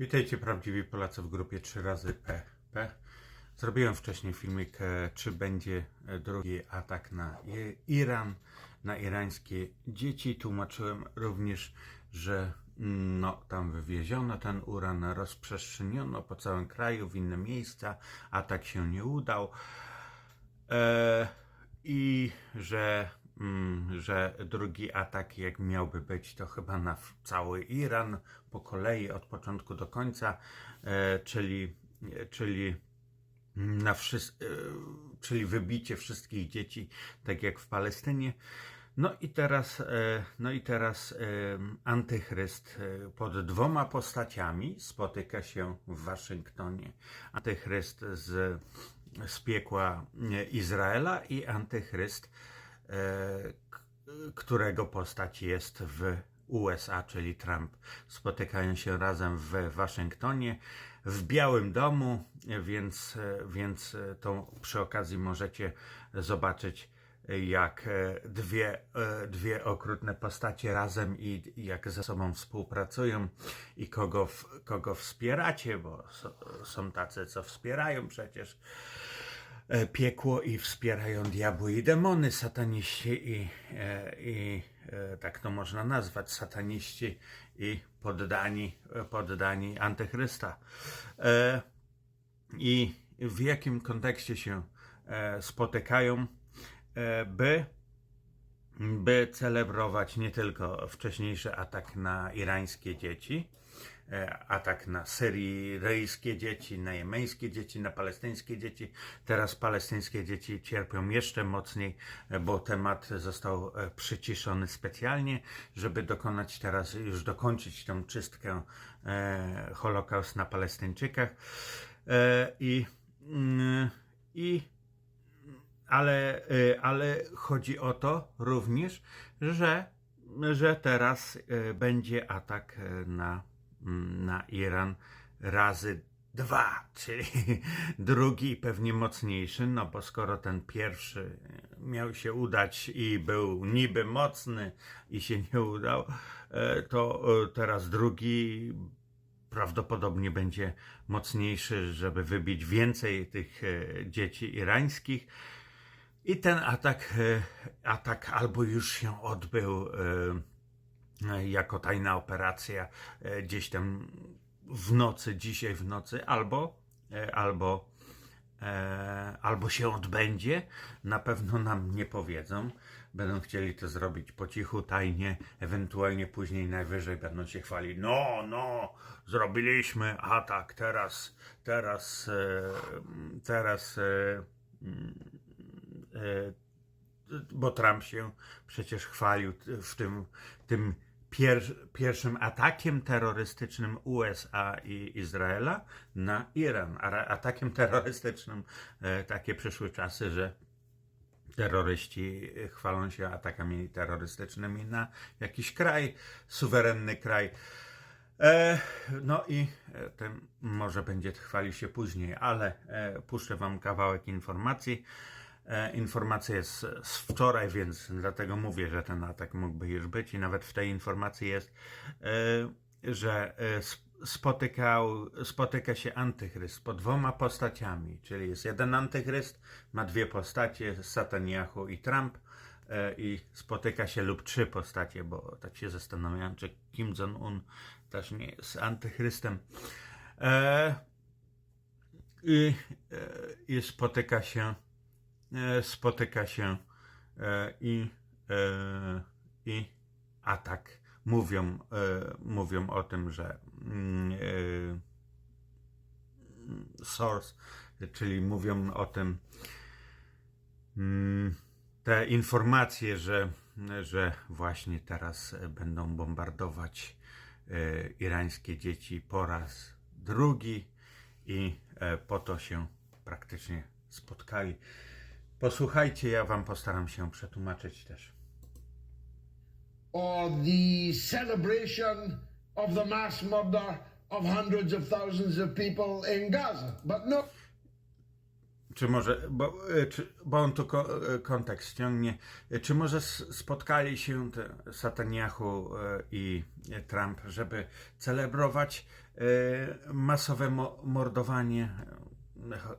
Witajcie prawdziwi Polacy w grupie 3 razy PP. Zrobiłem wcześniej filmik, e, czy będzie e, drugi atak na Iran, na irańskie dzieci. Tłumaczyłem również, że mm, no, tam wywieziono ten uran, rozprzestrzeniono po całym kraju, w inne miejsca. Atak się nie udał. E, I że, że drugi atak, jak miałby być, to chyba na cały Iran po kolei od początku do końca, e, czyli, e, czyli na e, czyli wybicie wszystkich dzieci, tak jak w Palestynie. No i teraz, no i teraz antychryst pod dwoma postaciami spotyka się w Waszyngtonie. Antychryst z, z piekła Izraela i antychryst, którego postać jest w USA, czyli Trump. Spotykają się razem w Waszyngtonie, w Białym Domu, więc, więc to przy okazji możecie zobaczyć, jak e, dwie, e, dwie okrutne postacie razem i jak ze sobą współpracują i kogo, kogo wspieracie, bo są tacy, co wspierają przecież e, piekło i wspierają diabły i demony, sataniści i, e, i e, tak to można nazwać, sataniści i poddani, e, poddani antychrysta. E, I w jakim kontekście się e, spotykają, e, by by celebrować nie tylko wcześniejszy atak na irańskie dzieci, e, atak na syryjskie dzieci, na jemeńskie dzieci, na palestyńskie dzieci. Teraz palestyńskie dzieci cierpią jeszcze mocniej, e, bo temat został e, przyciszony specjalnie, żeby dokonać teraz, już dokończyć tą czystkę e, Holokaust na Palestyńczykach. E, I, mm, i ale, ale chodzi o to również, że, że teraz będzie atak na, na Iran razy dwa, czyli drugi pewnie mocniejszy, no bo skoro ten pierwszy miał się udać i był niby mocny i się nie udał, e, to e, teraz drugi prawdopodobnie będzie mocniejszy, żeby wybić więcej tych e, dzieci irańskich. I ten atak, atak albo już się odbył jako tajna operacja e, gdzieś tam w nocy, dzisiaj w nocy, albo, e, albo, e, albo się odbędzie. Na pewno nam nie powiedzą. Będą chcieli to zrobić po cichu, tajnie, ewentualnie później najwyżej będą się chwalić. No, no, zrobiliśmy atak, teraz, teraz, teraz. E, e, bo Trump się przecież chwalił w tym, tym pier, pierwszym atakiem terrorystycznym USA i Izraela na Iran. A atakiem terrorystycznym e, takie przyszły czasy, że terroryści chwalą się atakami terrorystycznymi na jakiś kraj, suwerenny kraj. E, no i e, ten może będzie chwalił się później, ale e, puszczę Wam kawałek informacji. E, informacja jest z wczoraj, więc dlatego mówię, że ten atak mógłby już być i nawet w tej informacji jest, e, że e, sp- spotykał, spotyka się antychryst po dwoma postaciami, czyli jest jeden antychryst, ma dwie postacie, Sataniahu i Trump i spotyka się lub trzy postacie, bo tak się zastanawiam, czy Kim Jong-un też nie jest antychrystem. I, I spotyka się, spotyka się e, i, e, i atak. Mówią, e, mówią o tym, że mm, e, source, czyli mówią o tym mm, te informacje, że, że właśnie teraz e, będą bombardować e, irańskie dzieci po raz drugi i e, po to się praktycznie spotkali. Posłuchajcie, ja wam postaram się przetłumaczyć też. or the celebration of the mass murder of hundreds of thousands of people in Gaza. But no, Czy może, bo, e, czy, bo on tu ko, e, kontekst ciągnie, e, czy może spotkali się e, i Trump, żeby celebrować masowe mo, mordowanie,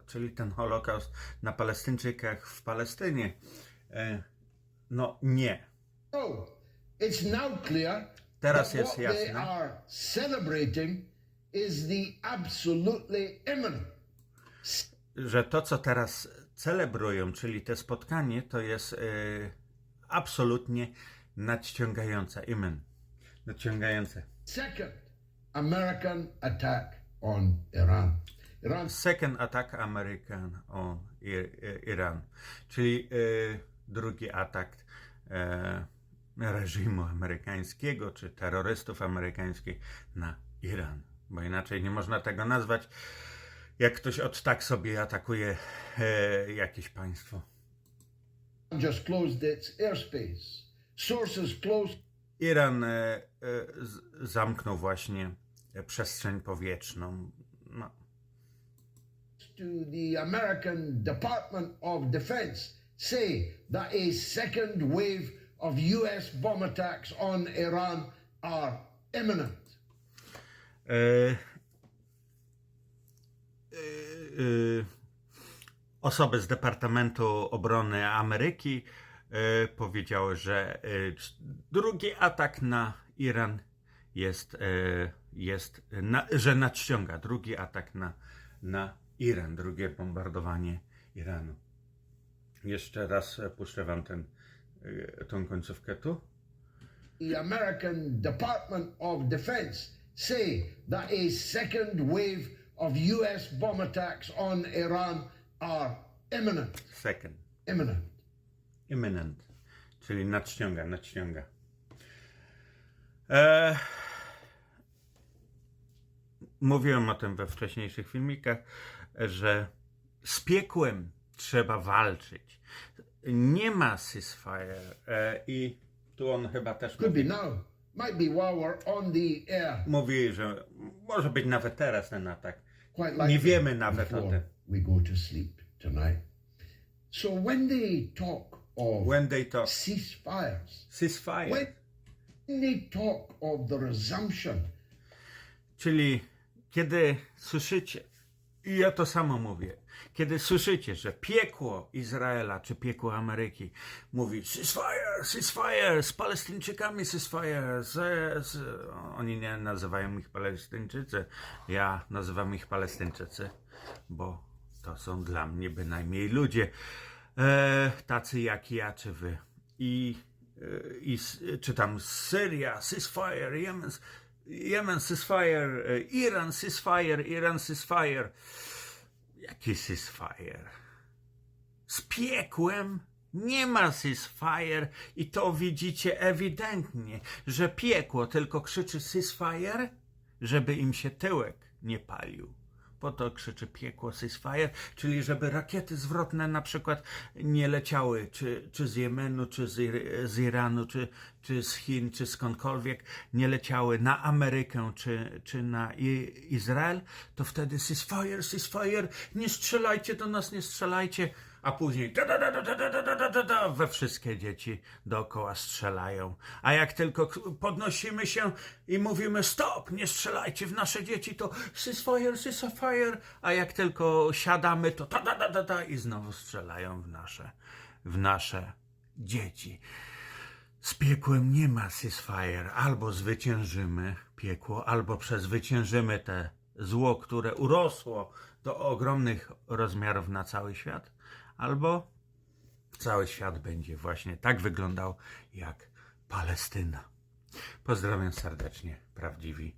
czyli ten Holokaust na Palestyńczykach w Palestynie? E, No nie. Teraz jest jasne. że to, co teraz celebrują, czyli te spotkanie, to jest e, absolutnie nadciągające. Amen. Nadciągające. second American attack on Iran. Iran Second attack American on Iran, czyli e, drugi atak e, reżimu amerykańskiego, czy terrorystów amerykańskich na Iran. Bo inaczej nie można tego nazwać, jak ktoś od tak sobie atakuje e, jakieś państwo. just closed its airspace. Sources close Iran e, z- zamknął właśnie przestrzeń powietrzną. To the American Department of Defense say that a second wave of US bomb attacks on Iran are imminent. e, e, e, osoby z Departamentu Obrony Ameryki e, powiedziały, że e, drugi atak na Iran jest, jest na, że nadciąga. Drugi atak na, na Iran, drugie bombardowanie Iranu. Jeszcze raz puszczę wam ten, e, tą końcówkę tu. The American Department of Defense say that a second wave of US bomb attacks on Iran are imminent. Second. Imminent. Imminent, czyli nadciąga, nadciąga. E, mówiłem o tym we wcześniejszych filmikach, że z piekłem trzeba walczyć. Nie ma ceasefire e, i tu on chyba też Could be now. Might be while we're on the air. mówi, że może być nawet teraz ten atak. Quite Nie wiemy nawet o before tym. we go to sleep tonight. So when they talk of When they talk ceasefires, ceasefire, when they talk of the resumption Czyli kiedy słyszycie, i ja to samo mówię, kiedy słyszycie, że piekło Izraela czy piekło Ameryki mówi ceasefire, ceasefire, z Palestyńczykami ceasefire, z, z, oni nie nazywają ich Palestyńczycy, ja nazywam ich Palestyńczycy, bo to są dla mnie bynajmniej ludzie, e, tacy jak ja czy wy. I, e, i s- czy tam Syria, ceasefire, Yemen, Yemen ceasefire, e, Iran ceasefire, Iran ceasefire. Jaki ceasefire? Z piekłem nie ma ceasefire i to widzicie ewidentnie, że piekło tylko krzyczy ceasefire, żeby im się tyłek nie palił. Po to krzyczy piekło ceasefire, czyli żeby rakiety zwrotne na przykład nie leciały, czy, czy z Jemenu, czy z, Ir- z Iranu, czy, czy z Chin, czy skądkolwiek, nie leciały na Amerykę, czy, czy na I- Izrael, to wtedy ceasefire, ceasefire, nie strzelajcie do nas, nie strzelajcie, a później da, da, da, da, da, da, da, we wszystkie dzieci dookoła strzelają. A jak tylko podnosimy się i mówimy stop, nie strzelajcie w nasze dzieci, to ceasefire, ceasefire, a jak tylko siadamy, to da, da, da, da, da i znowu strzelają w nasze, w nasze dzieci. Z piekłem nie ma ceasefire. Albo zwyciężymy piekło, albo przezwyciężymy te zło, które urosło do ogromnych rozmiarów na cały świat, albo cały świat będzie właśnie tak wyglądał jak Palestyna. Pozdrawiam serdecznie, prawdziwi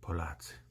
Polacy.